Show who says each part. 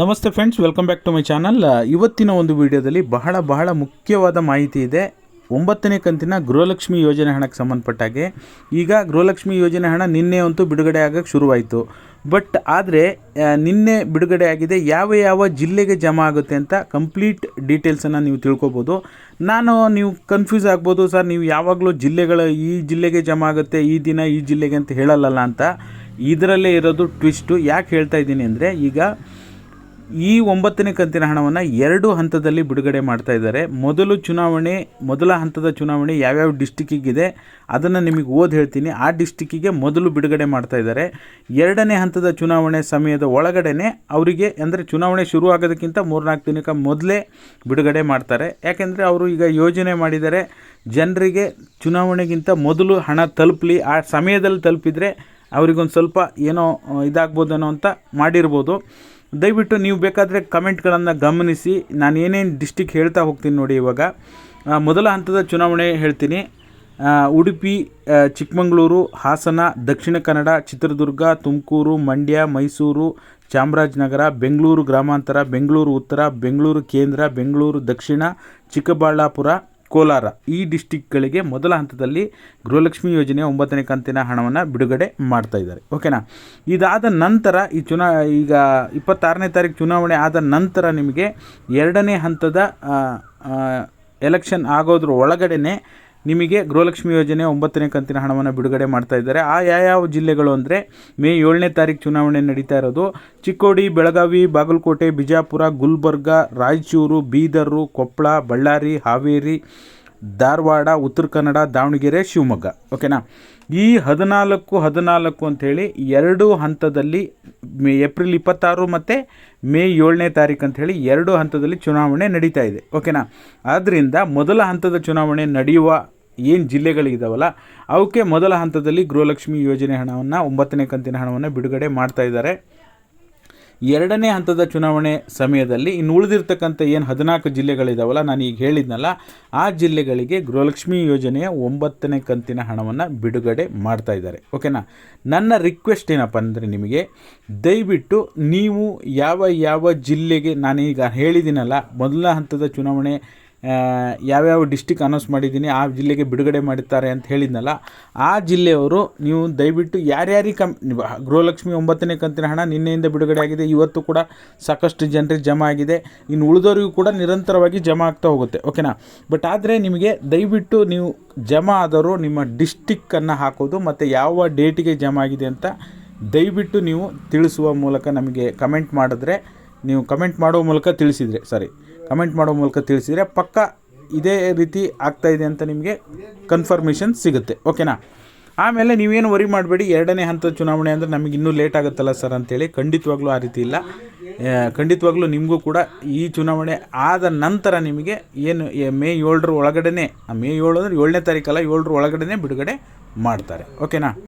Speaker 1: ನಮಸ್ತೆ friends welcome back to my channel ಇವತ್ತಿನ ಒಂದು ವಿಡಿಯೋದಲ್ಲಿ ಬಹಳ ಬಹಳ ಮುಖ್ಯವಾದ ಮಾಹಿತಿ ಇದೆ. ಒಂಬತ್ತನೇ ಕಂತಿನ ಗೃಹಲಕ್ಷ್ಮಿ ಯೋಜನೆ ಹಣಕ್ಕೆ ಸಂಬಂಧಪಟ್ಟಾಗೆ ಈಗ ಗೃಹಲಕ್ಷ್ಮಿ ಯೋಜನೆ ಹಣ ನಿನ್ನೆ ಅಂತೂ ಬಿಡುಗಡೆ ಆಗೋಕ್ಕೆ ಶುರುವಾಯಿತು. ಬಟ್ ಆದರೆ ನಿನ್ನೆ ಬಿಡುಗಡೆ ಆಗಿದೆ. ಯಾವ ಯಾವ ಜಿಲ್ಲೆಗೆ ಜಮಾ ಆಗುತ್ತೆ ಅಂತ ಕಂಪ್ಲೀಟ್ ಡೀಟೇಲ್ಸನ್ನು ನೀವು ತಿಳ್ಕೊಬೋದು. ನಾನು, ನೀವು ಕನ್ಫ್ಯೂಸ್ ಆಗ್ಬೋದು, ಸರ್, ನೀವು ಯಾವಾಗಲೂ ಜಿಲ್ಲೆಗಳ, ಈ ಜಿಲ್ಲೆಗೆ ಜಮಾ ಆಗುತ್ತೆ, ಈ ದಿನ, ಈ ಜಿಲ್ಲೆಗೆ ಅಂತ ಹೇಳಲ್ಲಲ್ಲ ಅಂತ. ಇದರಲ್ಲೇ ಇರೋದು ಟ್ವಿಸ್ಟು ಯಾಕೆ ಹೇಳ್ತಾ ಇದ್ದೀನಿ ಅಂದರೆ, ಈಗ ಈ ಒಂಬತ್ತನೇ ಕಂತಿನ ಹಣವನ್ನು ಎರಡು ಹಂತದಲ್ಲಿ ಬಿಡುಗಡೆ ಮಾಡ್ತಾ ಇದ್ದಾರೆ. ಮೊದಲು ಚುನಾವಣೆ, ಮೊದಲ ಹಂತದ ಚುನಾವಣೆ ಯಾವ್ಯಾವ ಡಿಸ್ಟಿಕ್ಕಿಗಿದೆ ಅದನ್ನು ನಿಮಗೆ ಓದಿ ಹೇಳ್ತೀನಿ. ಆ ಡಿಸ್ಟಿಕ್ಕಿಗೆ ಮೊದಲು ಬಿಡುಗಡೆ ಮಾಡ್ತಾ ಇದ್ದಾರೆ. ಎರಡನೇ ಹಂತದ ಚುನಾವಣೆ ಸಮಯದ ಒಳಗಡೆನೆ ಅವರಿಗೆ ಅಂದರೆ ಚುನಾವಣೆ ಶುರು ಆಗೋದಕ್ಕಿಂತ ಮೂರ್ನಾಲ್ಕು ದಿನಕ್ಕೆ ಮೊದಲೇ ಬಿಡುಗಡೆ ಮಾಡ್ತಾರೆ. ಯಾಕೆಂದರೆ ಅವರು ಈಗ ಯೋಜನೆ ಮಾಡಿದರೆ ಜನರಿಗೆ ಚುನಾವಣೆಗಿಂತ ಮೊದಲು ಹಣ ತಲುಪಲಿ, ಆ ಸಮಯದಲ್ಲಿ ತಲುಪಿದರೆ ಅವರಿಗೊಂದು ಸ್ವಲ್ಪ ಏನೋ ಇದಾಗ್ಬೋದೇನೋ ಅಂತ ಮಾಡಿರ್ಬೋದು. ದಯವಿಟ್ಟು ನೀವು ಬೇಕಾದರೆ ಕಮೆಂಟ್ಗಳನ್ನು ಗಮನಿಸಿ. ನಾನು ಏನೇನು ಡಿಸ್ಟಿಕ್ ಹೇಳ್ತಾ ಹೋಗ್ತೀನಿ ನೋಡಿ ಇವಾಗ. ಮೊದಲ ಹಂತದ ಚುನಾವಣೆ ಹೇಳ್ತೀನಿ. ಉಡುಪಿ ಚಿಕ್ಕಮಗಳೂರು, ಹಾಸನ, ದಕ್ಷಿಣ ಕನ್ನಡ, ಚಿತ್ರದುರ್ಗ, ತುಮಕೂರು, ಮಂಡ್ಯ, ಮೈಸೂರು, ಚಾಮರಾಜನಗರ, ಬೆಂಗಳೂರು ಗ್ರಾಮಾಂತರ, ಬೆಂಗಳೂರು ಉತ್ತರ, ಬೆಂಗಳೂರು ಕೇಂದ್ರ, ಬೆಂಗಳೂರು ದಕ್ಷಿಣ, ಚಿಕ್ಕಬಳ್ಳಾಪುರ ಕೋಲಾರ. ಈ ಡಿಸ್ಟಿಕ್ಗಳಿಗೆ ಮೊದಲ ಹಂತದಲ್ಲಿ ಗೃಹಲಕ್ಷ್ಮಿ ಯೋಜನೆ ಒಂಬತ್ತನೇ ಕಂತಿನ ಹಣವನ್ನು ಬಿಡುಗಡೆ ಮಾಡ್ತಾ ಇದ್ದಾರೆ. ಓಕೆನಾ? ಇದಾದ ನಂತರ ಈ ಚುನಾ, ಈಗ ಇಪ್ಪತ್ತಾರನೇ ತಾರೀಕು ಚುನಾವಣೆ ಆದ ನಂತರ ನಿಮಗೆ ಎರಡನೇ ಹಂತದ ಎಲೆಕ್ಷನ್ ಆಗೋದ್ರ ಒಳಗಡೆನೆ ನಿಮಗೆ ಗೃಹಲಕ್ಷ್ಮಿ ಯೋಜನೆ ಒಂಬತ್ತನೇ ಕಂತಿನ ಹಣವನ್ನು ಬಿಡುಗಡೆ ಮಾಡ್ತಾ ಇದ್ದಾರೆ. ಆ ಯಾವ ಜಿಲ್ಲೆಗಳು ಅಂದರೆ ಮೇ ಏಳನೇ ತಾರೀಕು ಚುನಾವಣೆ ನಡೀತಾ ಇರೋದು. ಚಿಕ್ಕೋಡಿ, ಬೆಳಗಾವಿ, ಬಾಗಲಕೋಟೆ, ಬಿಜಾಪುರ, ಗುಲ್ಬರ್ಗ, ರಾಯಚೂರು, ಬೀದರು, ಕೊಪ್ಪಳ, ಬಳ್ಳಾರಿ, ಹಾವೇರಿ ಧಾರವಾಡ, ಉತ್ತರ ಕನ್ನಡ, ದಾವಣಗೆರೆ, ಶಿವಮೊಗ್ಗ. ಓಕೆನಾ ಈ ಹದಿನಾಲ್ಕು ಹದಿನಾಲ್ಕು ಅಂಥೇಳಿ ಎರಡು ಹಂತದಲ್ಲಿ ಮೇ, ಏಪ್ರಿಲ್ ಇಪ್ಪತ್ತಾರು ಮತ್ತು ಮೇ ಏಳನೇ ತಾರೀಕು ಅಂಥೇಳಿ ಎರಡು ಹಂತದಲ್ಲಿ ಚುನಾವಣೆ ನಡೀತಾ ಇದೆ. ಓಕೆನಾ ಆದ್ದರಿಂದ ಮೊದಲ ಹಂತದ ಚುನಾವಣೆ ನಡೆಯುವ ಏನು ಜಿಲ್ಲೆಗಳಿದಾವಲ್ಲ, ಅವಕ್ಕೆ ಮೊದಲ ಹಂತದಲ್ಲಿ ಗೃಹಲಕ್ಷ್ಮಿ ಯೋಜನೆ ಹಣವನ್ನು, ಒಂಬತ್ತನೇ ಕಂತಿನ ಹಣವನ್ನು ಬಿಡುಗಡೆ ಮಾಡ್ತಾ ಇದ್ದಾರೆ. ಎರಡನೇ ಹಂತದ ಚುನಾವಣೆ ಸಮಯದಲ್ಲಿ ಇನ್ನು ಉಳಿದಿರ್ತಕ್ಕಂಥ ಏನು ಹದಿನಾಲ್ಕು ಜಿಲ್ಲೆಗಳಿದಾವಲ್ಲ, ನಾನು ಈಗ ಹೇಳಿದ್ನಲ್ಲ, ಆ ಜಿಲ್ಲೆಗಳಿಗೆ ಗೃಹಲಕ್ಷ್ಮಿ ಯೋಜನೆಯ ಒಂಬತ್ತನೇ ಕಂತಿನ ಹಣವನ್ನು ಬಿಡುಗಡೆ ಮಾಡ್ತಾ ಇದ್ದಾರೆ. ಓಕೆನಾ? ನನ್ನ ರಿಕ್ವೆಸ್ಟ್ ಏನಪ್ಪ ಅಂದರೆ ನಿಮಗೆ, ದಯವಿಟ್ಟು ನೀವು ಯಾವ ಯಾವ ಜಿಲ್ಲೆಗೆ, ನಾನೀಗ ಹೇಳಿದ್ದೀನಲ್ಲ, ಮೊದಲ ಹಂತದ ಚುನಾವಣೆ ಯಾವ್ಯಾವ ಡಿಸ್ಟಿಕ್ ಅನೌನ್ಸ್ ಮಾಡಿದ್ದೀನಿ, ಆ ಜಿಲ್ಲೆಗೆ ಬಿಡುಗಡೆ ಮಾಡುತ್ತಾರೆ ಅಂತ ಹೇಳಿದ್ನಲ್ಲ, ಆ ಜಿಲ್ಲೆಯವರು ನೀವು ದಯವಿಟ್ಟು ಯಾರ್ಯಾರಿಗೆ ನೀವು ಗೃಹಲಕ್ಷ್ಮಿ ಒಂಬತ್ತನೇ ಕಂತಿನ ಹಣ ನಿನ್ನೆಯಿಂದ ಬಿಡುಗಡೆ ಆಗಿದೆ, ಇವತ್ತು ಕೂಡ ಸಾಕಷ್ಟು ಜನರಿಗೆ ಜಮಾ ಆಗಿದೆ, ಇನ್ನು ಉಳಿದವರಿಗೂ ಕೂಡ ನಿರಂತರವಾಗಿ ಜಮಾ ಆಗ್ತಾ ಹೋಗುತ್ತೆ ಓಕೆನಾ ಬಟ್ ಆದರೆ ನಿಮಗೆ ದಯವಿಟ್ಟು ನೀವು ಜಮಾ ಆದವರು ನಿಮ್ಮ ಡಿಸ್ಟಿಕ್ಕನ್ನು ಹಾಕೋದು ಮತ್ತು ಯಾವ ಡೇಟಿಗೆ ಜಮಾ ಆಗಿದೆ ಅಂತ ದಯವಿಟ್ಟು ನೀವು ತಿಳಿಸುವ ಮೂಲಕ ನಮಗೆ ಕಮೆಂಟ್ ಮಾಡಿದ್ರೆ, ನೀವು ಕಮೆಂಟ್ ಮಾಡುವ ಮೂಲಕ ತಿಳಿಸಿದರೆ ಸಾರಿ ಕಮೆಂಟ್ ಮಾಡೋ ಮೂಲಕ ತಿಳಿಸಿದರೆ ಪಕ್ಕ ಇದೇ ರೀತಿ ಆಗ್ತಾ ಇದೆ ಅಂತ ನಿಮಗೆ ಕನ್ಫರ್ಮೇಷನ್ ಸಿಗುತ್ತೆ. ಓಕೆನಾ ಆಮೇಲೆ ನೀವೇನು ವರಿ ಮಾಡಬೇಡಿ, ಎರಡನೇ ಹಂತದ ಚುನಾವಣೆ ಅಂದರೆ ನಮಗೆ ಇನ್ನೂ ಲೇಟ್ ಆಗುತ್ತಲ್ಲ ಸರ್ ಅಂತೇಳಿ ಖಂಡಿತವಾಗ್ಲೂ ಆ ರೀತಿ ಇಲ್ಲ. ಖಂಡಿತವಾಗ್ಲೂ ನಿಮಗೂ ಕೂಡ ಈ ಚುನಾವಣೆ ಆದ ನಂತರ ನಿಮಗೆ ಏನು ಮೇ ಏಳರ ಒಳಗಡೆನೆ ಮೇ ಏಳು ಅಂದರೆ ಏಳನೇ ತಾರೀಕಲ್ಲ, ಏಳರ ಒಳಗಡೆ ಬಿಡುಗಡೆ ಮಾಡ್ತಾರೆ. ಓಕೆನಾ